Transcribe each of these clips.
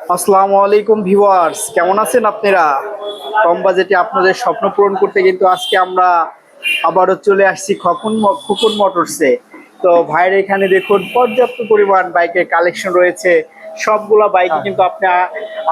আসসালামু আলাইকুম ভিউয়ার্স কেমন আছেন আপনারা? কম বাজেটে আপনাদের স্বপ্ন পূরণ করতে কিন্তু আজকে আমরা আবারও চলে আসছি খকুন খুকুন মোটরসে তো ভাইয়ের এখানে দেখুন পর্যাপ্ত পরিমাণ বাইকের কালেকশন রয়েছে। সবগুলা বাইক কিন্তু আপনি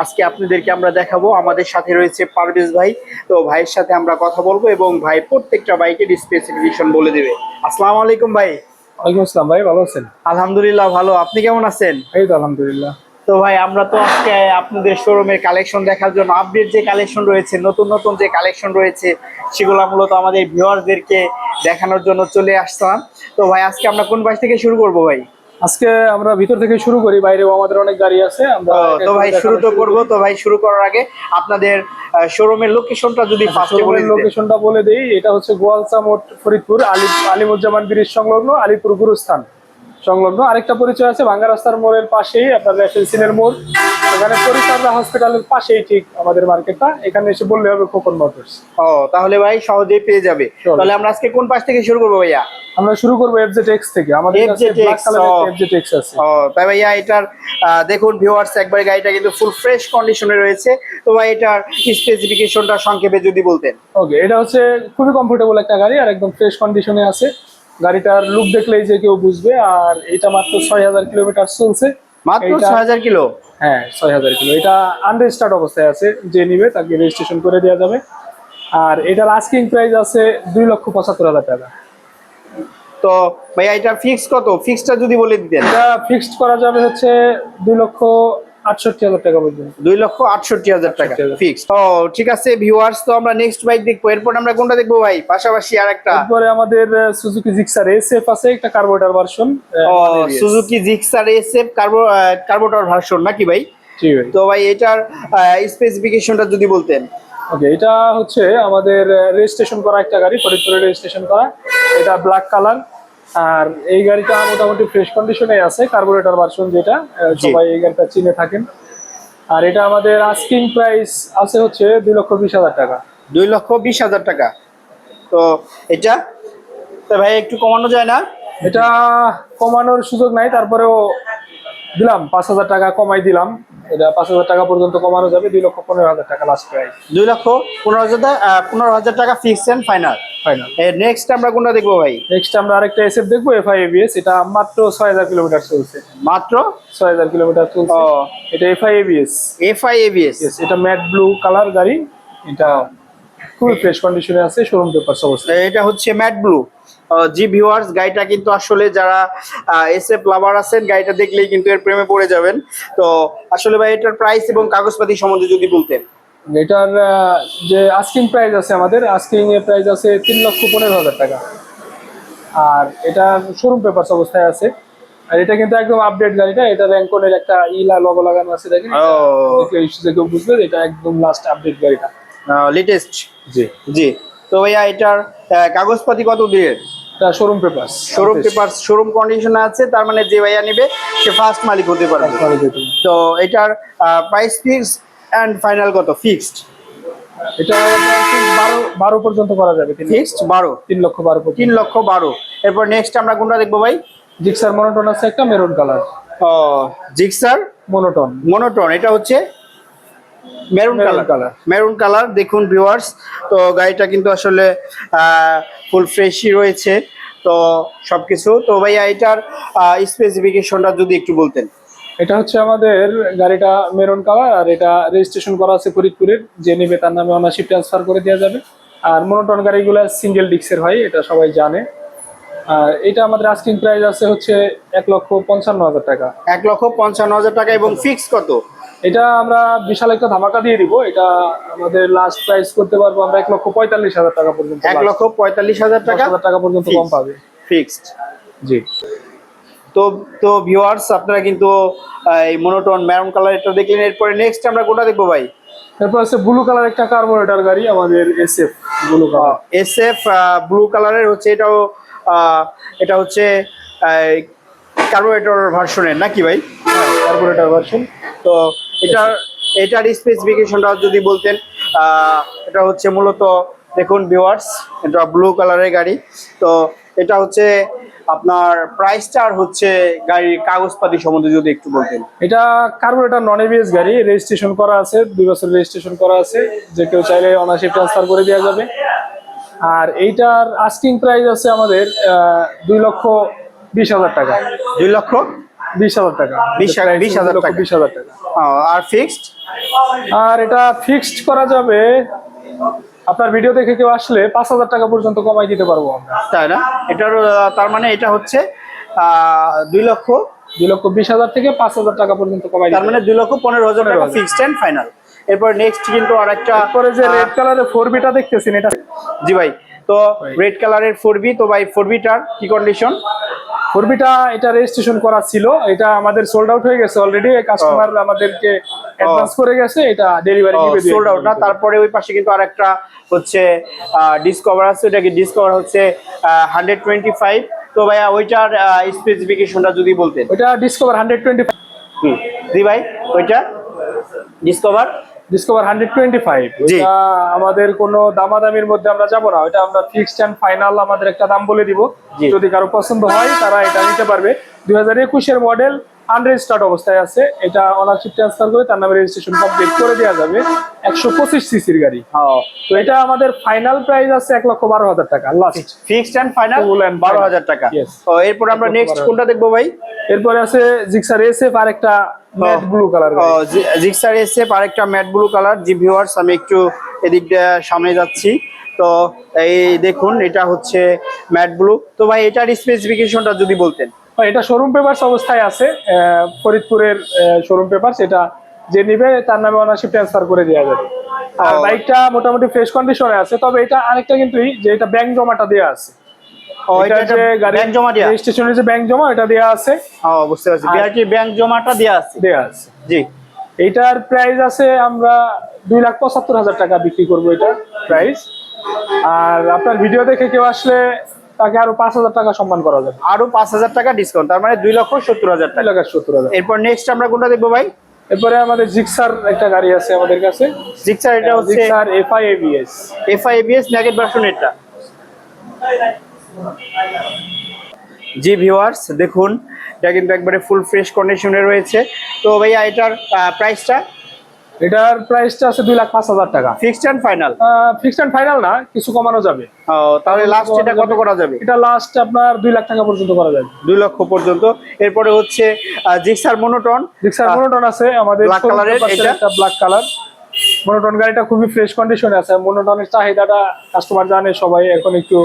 আজকে আপনাদেরকে আমরা দেখাবো। আমাদের সাথে রয়েছে পারভেজ ভাই। তো ভাইয়ের সাথে আমরা কথা বলব এবং ভাই প্রত্যেকটা বাইকের স্পেসিফিকেশন বলে দেবে। আসসালামু আলাইকুম ভাই। ওয়ালাইকুম আসসালাম ভাই ভালো আছেন? আলহামদুলিল্লাহ ভালো। আপনি কেমন আছেন? এই তো আলহামদুলিল্লাহ। তো ভাই আমরা তো আজকে আপনাদের শোরুমের কালেকশন দেখার জন্য আপডেট যে কালেকশন রয়েছে নতুন নতুন যে কালেকশন রয়েছে সেগুলো মূলত আমাদের ভিউয়ারদেরকে দেখানোর জন্য চলে আসতাম তো ভাই আজকে আমরা কোন বাস থেকে শুরু করব ভাই? আজকে আমরা ভিতর থেকে শুরু করি বাইরেও আমাদের অনেক গাড়ি আছে আমরা তো- ভাই শুরু তো করি। করব। তো ভাই শুরু করার আগে আপনাদের শোরুমের লোকেশনটা যদি ফার্স্টে বলে লোকেশনটা বলে দেই এটা হচ্ছে গোয়ালসা মোট ফরিদপুর আলী আলিমুজ্জামান ব্রিজ সংলগ্ন আলিপুর গুরুস্থান। সংলগ্ন। আরেকটা পরিচয় আছে ভাঙ্গা রাস্তার মোড়ের পাশেই আপনার রেফেলসিনের মোড়। এখানে পরিচালনা হসপিটালের পাশেই ঠিক আমাদের মার্কেটটা। এখানে এসে বললে হবে খোকন মোটরস। ও তাহলে ভাই সহজেই পেয়ে যাবে। তাহলে আমরা আজকে কোন পাশ থেকে শুরু করব ভাইয়া? আমরা শুরু করব এফজেড এক্স থেকে। আমাদের। এফজেড এক্স আছে। ও তাই ভাইয়া এটার দেখুন ভিউয়ার্স একবার গাড়িটা কিন্তু ফুল ফ্রেশ কন্ডিশনে রয়েছে। তো ভাই এটার স্পেসিফিকেশনটা সংক্ষেপে যদি বলতেন। ওকে এটা হচ্ছে খুবই কমফোর্টেবল একটা গাড়ি আর একদম ফ্রেশ কন্ডিশনে আছে। গাড়িটার লুক দেখলেই যে কেউ বুঝবে আর এটা মাত্র ছয় হাজার কিলোমিটার চলছে। মাত্র ছয় হাজার কিলো? হ্যাঁ ছয় হাজার কিলো। এটা আনরেজিস্টার্ড অবস্থায় আছে যে নিবে তাকে রেজিস্ট্রেশন করে দেওয়া যাবে। আর এটার আস্কিং প্রাইস আছে দুই লক্ষ পঁচাত্তর হাজার টাকা। তো ভাইয়া ফিক্স কত? ফিক্সটা যদি বলে দিতেন। এটা ফিক্সড করা যাবে হচ্ছে দুই লক্ষ আটষট্টি হাজার টাকা পর্যন্ত। দুই লক্ষ আটষট্টি হাজার টাকা ফিক্স ও ঠিক আছে ভিউয়ার্স তো আমরা নেক্সট বাইক দেখব। এরপর আমরা কোনটা দেখব ভাই? পাশাপাশি আর একটা তারপরে আমাদের সুজুকি জিক্সার এসএফ আছে একটা carburettor version Suzuki Gixxer SF carb version নাকি ভাই? তো ভাই এটার স্পেসিফিকেশনটা যদি বলতেন। ওকে এটা হচ্ছে আমাদের রেজিস্ট্রেশন করা একটা গাড়ি ফরিদপুরে রেজিস্ট্রেশন করা। এটা ব্ল্যাক কালার আর এই গাড়িটা মোটামুটি ফ্রেশ কন্ডিশনে আছে কার্বোরেটর ভার্সন যেটা সবাই এই গাড়িটা চিনে থাকেন। আর এটা আমাদের আস্কিং প্রাইস আছে হচ্ছে দুই লক্ষ বিশ হাজার টাকা। দুই লক্ষ বিশ হাজার টাকা। তো এটা? তো ভাই একটু কমানো যায় না? এটা কমানোর সুযোগ নাই তারপরেও দিলাম পাঁচ হাজার টাকা কমাই দিলাম। এটা পাঁচ হাজার টাকা পর্যন্ত কমানো যাবে দুই লক্ষ পনেরো হাজার টাকা লাস্ট প্রাইস দুই লক্ষ পনেরো হাজার পনেরো হাজার টাকা fix and final final next আমরা কোনটা দেখব ভাই? নেক্সট আমরা আরেকটা এসএফ দেখব এফআই এবিএস এটা মাত্র ছয় হাজার কিলোমিটার চলছে। মাত্র? ছয় হাজার কিলোমিটার চলছে। এটা FI ABS F I ABS এটা ম্যাট ব্লু কালার গাড়ি এটা খুবই ফ্রেশ কন্ডিশনে আছে শোরুম পেপারস অবস্থা। এটা হচ্ছে ম্যাট ব্লু জি ভিউয়ার্স গাড়িটা কিন্তু আসলে যারা এসএফ লাভার আছেন গাড়িটা দেখলেই কিন্তু এর প্রেমে পড়ে যাবেন। তো আসলে ভাই এটার প্রাইস এবং কাগজপাতি সম্বন্ধে যদি বলতেন। এটার যে আস্কিং প্রাইস আছে আমাদের আস্কিং এর প্রাইস আছে তিন লক্ষ পনেরো হাজার টাকা। আর এটা শোরুম পেপারস অবস্থায় আছে। আর এটা কিন্তু একদম আপডেট গাড়িটা এটা র্যাঙ্কনের একটা ইলা লগো লাগানো আছে দেখেন। যে কেউ বুঝবে এটা একদম লাস্ট আপডেট গাড়িটা। লেটেস্ট জি। জি। তো ভাইয়া এটার কাগজপাতি কত দিয়ে? এটা showroom papers showroom paper showroom condition আছে তার মানে যে ভাইয়া নেবে সে ফার্স্ট মালিক হতে পারবে। তো এটার প্রাইস ফিক্স অ্যান্ড ফাইনাল কত? ফিক্সড এটা বারো বারো পর্যন্ত করা যাবে ফিক্সড বারো। তিন লক্ষ বারো তিন লক্ষ বারো। এরপর নেক্সট আমরা কোনটা দেখব ভাই? জিক্সার মনোটন আছে একটা মেরুন কালার ও জিক্সার মনোটন মনোটন এটা হচ্ছে মেরুন কালার মেরুন কালার দেখুন ভিউয়ার্স তো গাড়িটা কিন্তু আসলে ফুল ফ্রেশই রয়েছে। তো সবকিছু। তো ভাইয়া এটার স্পেসিফিকেশনটা যদি একটু বলতেন। এটা হচ্ছে আমাদের গাড়িটা মেরুন কালার আর এটা রেজিস্ট্রেশন করা আছে ফরিদপুরের। যে নিবে তার নামে অনারশিপ ট্রান্সফার করে দেওয়া যাবে। আর মনোটন গাড়িগুলো সিঙ্গেল ডিক্সের হয় এটা সবাই জানে। আর এটা আমাদের আস্কিং প্রাইস আছে হচ্ছে এক লক্ষ পঞ্চান্ন হাজার টাকা। এক লক্ষ পঞ্চান্ন হাজার টাকা এবং ফিক্স কত? এটা আমরা বিশাল একটা ধামাকা দিয়ে দিব। এটা আমাদের লাস্ট প্রাইস করতে পারব আমরা এক লক্ষ পঁয়তাল্লিশ হাজার টাকা পর্যন্ত এক লক্ষ পঁয়তাল্লিশ হাজার টাকা? টাকা হাজার টাকা পর্যন্ত কম পাবে। ফিক্সড জি। তো তো ভিউয়ার্স আপনারা কিন্তু এই মনোটন ম্যারুন কালার এটা দেখলেন এরপরে নেক্সট আমরা কোনটা দেখব ভাই? তারপর আছে ব্লু কালার একটা কার্বোরেটার গাড়ি আমাদের SF blue colour SF blue কালারের হচ্ছে এটাও এটা হচ্ছে কার্বোরেটর ভার্সনের নাকি ভাই? কার্বোরেটার ভার্সন তো এটার এটার স্পেসিফিকেশনটা যদি বলতেন এটা হচ্ছে মূলত দেখুন ভিউয়ার্স এটা ব্লু কালারের গাড়ি। তো এটা হচ্ছে আপনার প্রাইসটা আর হচ্ছে গাড়ির কাগজপাতি সম্বন্ধে যদি একটু বলতেন। এটা কার্বোরেটর নন এবিএস গাড়ি রেজিস্ট্রেশন করা আছে দুই বছর রেজিস্ট্রেশন করা আছে যে কেউ চাইলে অনারশিপ ট্রান্সফার করে দেওয়া যাবে। আর এইটার আস্কিং প্রাইস আছে আমাদের আহ, দুই লক্ষ বিশ হাজার টাকা। দুই লক্ষ? বিশ হাজার টাকা। বিশ হাজার- টাকা। বিশ হাজার টাকা। আর ফিক্সড আর এটা ফিক্সড করা যাবে আপনার ভিডিও দেখে কেউ আসলে পাঁচ হাজার টাকা পর্যন্ত কমাই দিতে পারব আমরা। তাই না? এটার তার মানে এটা হচ্ছে দুই লক্ষ। দুই লক্ষ বিশ হাজার থেকে পাঁচ হাজার টাকা পর্যন্ত কমাই তার মানে দুই লক্ষ পনেরো হাজার টাকা ফিক্সড অ্যান্ড ফাইনাল এরপর নেক্সট কিন্তু আর একটা তারপরে যে রেড কালারের ফোর বিটা দেখতেছেন এটা জি ভাই তো রেড কালারের ফোর বি তো ভাই ফোর বিটার কি কন্ডিশন ফোর বিটা এটা রেজিস্ট্রেশন করা ছিল এটা আমাদের সোল্ড আউট হয়ে গেছে অলরেডি কাস্টমার আমাদেরকে অ্যাডভান্স করে গেছে এটা ডেলিভারি দিবে সোল্ড আউট না তারপরে ওই পাশে কিন্তু আরেকটা হচ্ছে ডিসকভার আছে ওটা কি ডিসকভার হচ্ছে হান্ড্রেড টোয়েন্টি ফাইভ তো ভাইয়া ওইটার স্পেসিফিকেশনটা যদি বলতেন। ওইটা ডিসকভার হান্ড্রেড টোয়েন্টি হুম, জি ভাই ওইটা Discover Discover hundred twenty five জি। আমাদের কোনো দামাদামির মধ্যে আমরা যাব না এটা আমরা ফিক্সড অ্যান্ড ফাইনাল আমাদের একটা দাম বলে দিব। যদি কারও পছন্দ হয় তারা এটা নিতে পারবে দুই হাজার একুশের মডেল আনরেজিস্টার্ড অবস্থায় আছে। এটা অনারশিপ ট্রান্সফার করে তার নামে রেজিস্ট্রেশন কমপ্লিট করে দেওয়া যাবে। একশো পঁচিশ সিসির গাড়ি। তো এটা আমাদের ফাইনাল প্রাইস আছে এক লক্ষ বারো হাজার টাকা লাস্ট ফিক্সড অ্যান্ড ফাইনাল বারো হাজার টাকা। তো এরপর আমরা নেক্সট কোনটা দেখব ভাই? এরপরে আছে জিক্সার এসএফ আর একটা ম্যাট ব্লু কালার জিক্সার এসে আরেকটা ম্যাট ব্লু কালার জি ভিউয়ার্স আমি একটু এদিক সামনে যাচ্ছি। তো এই দেখুন এটা হচ্ছে ম্যাট ব্লু তো ভাই এটার স্পেসিফিকেশনটা যদি বলতেন। এটা শোরুম পেপারস অবস্থায় আছে ফরিদপুরের শোরুম পেপারস এটা যে নিবে তার নামে অনারশিপ ট্রান্সফার করে দেওয়া যাবে। আর বাইকটা মোটামুটি ফ্রেশ কন্ডিশনে আছে তবে এটা আরেকটা কিন্তু যে এটা ব্যাংক জমাটা দেওয়া আছে। ব্যাংক জমা যে ব্যাংক জমা এটা আছে। ও বুঝতে পারছি। আর- বিআরটি ব্যাংক জমাটা আছে? আছে। জি। প্রাইস আছে আমরা দুই লাখ পঁচাত্তর হাজার টাকা বিক্রি করব এটা প্রাইস আর আপনার ভিডিও দেখে কেউ আসলে তাকে আরও পাঁচ হাজার টাকা সম্মান করা যাবে। আরও পাঁচ হাজার টাকা ডিসকাউন্ট তার মানে দুই লক্ষ সত্তর হাজার টাকা লাখ সত্তর হাজার। এরপর নেক্সট আমরা কোনটা দেখব ভাই? এরপরে আমাদের জিক্সার একটা গাড়ি আছে আমাদের কাছে। জিক্সার এটা হচ্ছে Gixxer FI ABS FI ABS নেগেট version এটা। জি ভিউয়ার্স দেখুন এটা কিন্তু একবারে ফুল ফ্রেশ কন্ডিশনে রয়েছে। তো ভাইয়া এটার প্রাইসটা এটার প্রাইসটা আছে দুই লাখ পাঁচ হাজার টাকা। Fixed and final fixed and final না কিছু কমানো যাবে। তাহলে লাস্ট এটা কত করা যাবে? এটা লাস্ট আপনার দুই লাখ টাকা পর্যন্ত করা যাবে। দুই লক্ষ পর্যন্ত। এরপরে হচ্ছে জিক্সার মনোটন জিক্সার মনোটন আছে আমাদের colour এর এটা? ব্ল্যাক কালার মনোটন গাড়িটা খুবই ফ্রেশ কন্ডিশনে আছে। মনোটনের চাহিদাটা কাস্টমার জানে সবাই এখন একটু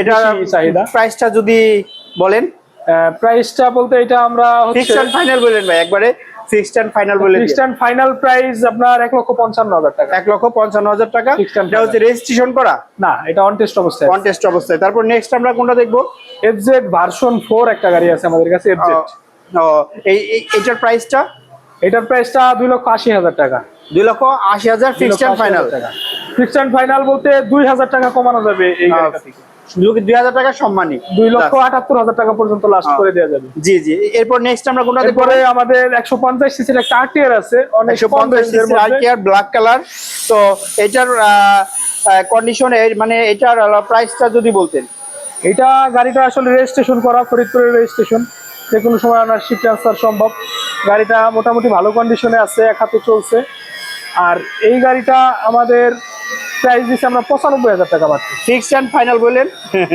এটা চাহিদা। প্রাইসটা যদি বলেন। প্রাইসটা বলতে এটা আমরা ফিক্সড ফাইনাল বলেন ভাই একবারে। ফিক্সড ফাইনাল বলে। ফিক্সড ফাইনাল প্রাইস আপনার এক লক্ষ পঞ্চান্ন হাজার টাকা। এক লক্ষ পঞ্চান্ন হাজার টাকা। এটা হচ্ছে রেজিস্ট্রেশন করা? না এটা অন টেস্ট অবস্থায়। কন্টেস্ট অবস্থায়। তারপর নেক্সট আমরা কোনটা দেখব? এফজেড ভার্সন ফোর একটা গাড়ি আছে আমাদের কাছে এফজেড এই এইটার প্রাইসটা এটার প্রাইসটা দুই লক্ষ আশি হাজার টাকা। দুই লক্ষ আশি হাজার fixed final fixed and final বলতে দুই হাজার টাকা কমানো যাবে এই গাড়িটা থেকে। দুই হাজার টাকা সম্মানী। দুই লক্ষ আটাত্তর হাজার টাকা পর্যন্ত লাস্ট করে দেওয়া যাবে। জি জি। এরপর নেক্সট আমরা কোনটা দেখব? আমাদের একশো পঞ্চাশ সিসির একটা আছে। একশো পঞ্চাশ। ব্ল্যাক কালার তো এটার কন্ডিশন মানে এটার প্রাইসটা যদি বলতেন। এটা গাড়িটা আসলে রেজিস্ট্রেশন করা ফরিদপুরের রেজিস্ট্রেশন যে কোনো সময় শিপ ট্রান্সফার সম্ভব। গাড়িটা মোটামুটি ভালো কন্ডিশনে আছে এক হাতে চলছে। আর এই গাড়িটা আমাদের প্রাইস দিচ্ছে আমরা পঁচানব্বই হাজার টাকা পাচ্ছি ফিক্সড অ্যান্ড ফাইনাল বললেন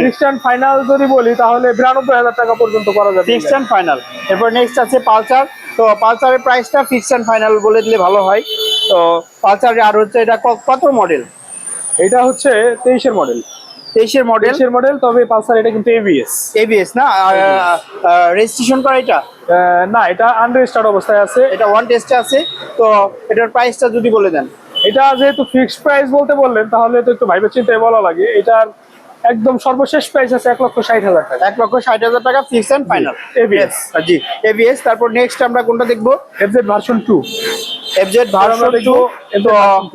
ফিক্সড অ্যান্ড ফাইনাল যদি বলি তাহলে বিরানব্বই হাজার টাকা পর্যন্ত করা যাবে। ফিক্সড অ্যান্ড ফাইনাল এরপর নেক্সট আছে পালসার। তো পালসারের প্রাইসটা ফিক্সড অ্যান্ড ফাইনাল বলে দিলে ভালো হয়। তো পালসার আর হচ্ছে এটা কত মডেল এটা হচ্ছে তেইশের মডেল তেইশের মডেল তেইশের মডেল তবে পালসার এটা কিন্তু এবিএস এবিএস না? রেজিস্ট্রেশন করা এটা? না এটা আনরেজিস্টার্ড অবস্থায় আছে। এটা ওয়ান টেস্টে আছে। তো এটার প্রাইসটা যদি বলে দেন। এটা যেহেতু ফিক্সড প্রাইস বলতে বললেন তাহলে তো একটু ভাইবে চিন্তায় বলা লাগে। এটার একদম সর্বশেষ প্রাইস আছে এক লক্ষ ষাট হাজার টাকা। এক লক্ষ ষাট হাজার টাকা ফিক্স অ্যান্ড ফাইনাল ABS জি এবিএস তারপর নেক্সট আমরা কোনটা দেখব? FZ version two FZ version two.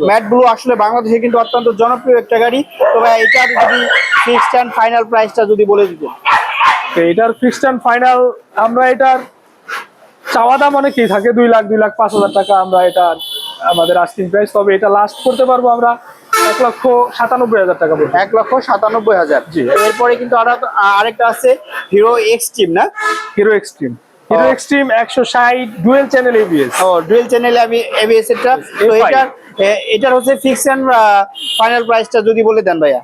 Matte blue আসলে বাংলাদেশে কিন্তু অত্যন্ত জনপ্রিয় একটা গাড়ি। তো ভাই এটার যদি ফিক্সড অ্যান্ড ফাইনাল প্রাইসটা যদি বলে দিতেন। তো এটার ফিক্সড অ্যান্ড ফাইনাল আমরা এটার চাওয়া দাম অনেকই থাকে দুই লাখ দুই লাখ পাঁচ হাজার টাকা আমরা এটা আমাদের আস্কিং প্রাইস তবে এটা লাস্ট করতে পারব আমরা এক লক্ষ সাতানব্বই হাজার টাকা পড়বে এক লক্ষ সাতানব্বই হাজার। জি। এরপরে কিন্তু আরও আরেকটা আছে হিরো এক্সট্রিম না? Hero Xtreme Hero. এক্সট্রিম একশো ষাট ডুয়েল চ্যানেল এবিএস ও ডুয়েল চ্যানেল এবিএস এরটা তো A5 এটার এ- এটার হচ্ছে ফিক্স এন্ড ফাইনাল প্রাইসটা যদি বলে দেন ভাইয়া।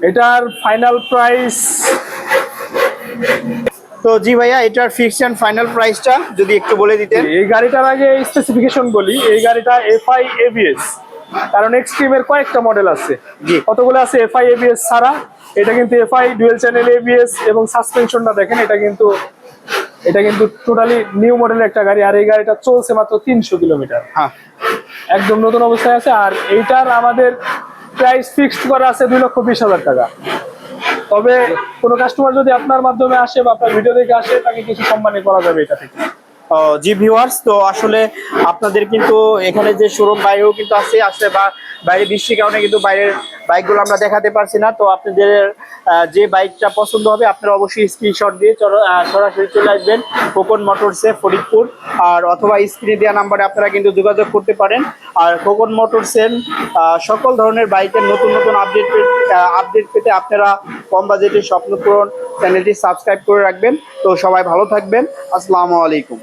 এটার ফাইনাল প্রাইস তো জি ভাইয়া এটার ফিক্স এন্ড ফাইনাল প্রাইসটা যদি একটু বলে দিতেন। এই গাড়িটার আগে স্পেসিফিকেশন বলি এই গাড়িটা এফআই এবিএস কারণ এক্সট্রিমের কয়েকটা মডেল আছে। জি। কতগুলো আছে এফআই এবিএস ছাড়া? এটা কিন্তু এফআই ডুয়েল চ্যানেল এবিএস এবং সাসপেনশনটা দেখেন এটা কিন্তু এটা কিন্তু টোটালি নিউ মডেলের একটা গাড়ি আর এই গাড়িটা চলছে মাত্র তিনশো কিলোমিটার। হ্যাঁ। একদম নতুন অবস্থায় আছে আর এইটার আমাদের প্রাইস ফিক্সড করা আছে দুই লক্ষ বিশ হাজার টাকা। তবে কোনো কাস্টমার যদি আপনার মাধ্যমে আসে বা আপনার ভিডিও দেখে আসে, তাকে কিছু সম্মানী করা যাবে এটা থেকে। জি ভিউয়ার্স তো আসলে আপনাদের কিন্তু এখানে যে শোরুম বাইরেও কিন্তু আছে আছে বা বাইরে বৃষ্টির কারণে কিন্তু বাইরের বাইকগুলো আমরা দেখাতে পারছি না, তো আপনাদের যে বাইকটা পছন্দ হবে, আপনারা অবশ্যই স্ক্রিনশট দিয়ে সরাসরি চলে আসবেন খোকন মোটরসে ফরিদপুর, আর অথবা স্ক্রিনে দেওয়া নাম্বারে আপনারা কিন্তু যোগাযোগ করতে পারেন। আর খোকন মোটরসের সকল ধরনের বাইকের নতুন নতুন আপডেট আপডেট পেতে আপনারা কম বাজেটের স্বপ্ন পূরণ চ্যানেলটি সাবস্ক্রাইব করে রাখবেন। তো সবাই ভালো থাকবেন। আসসালামু আলাইকুম।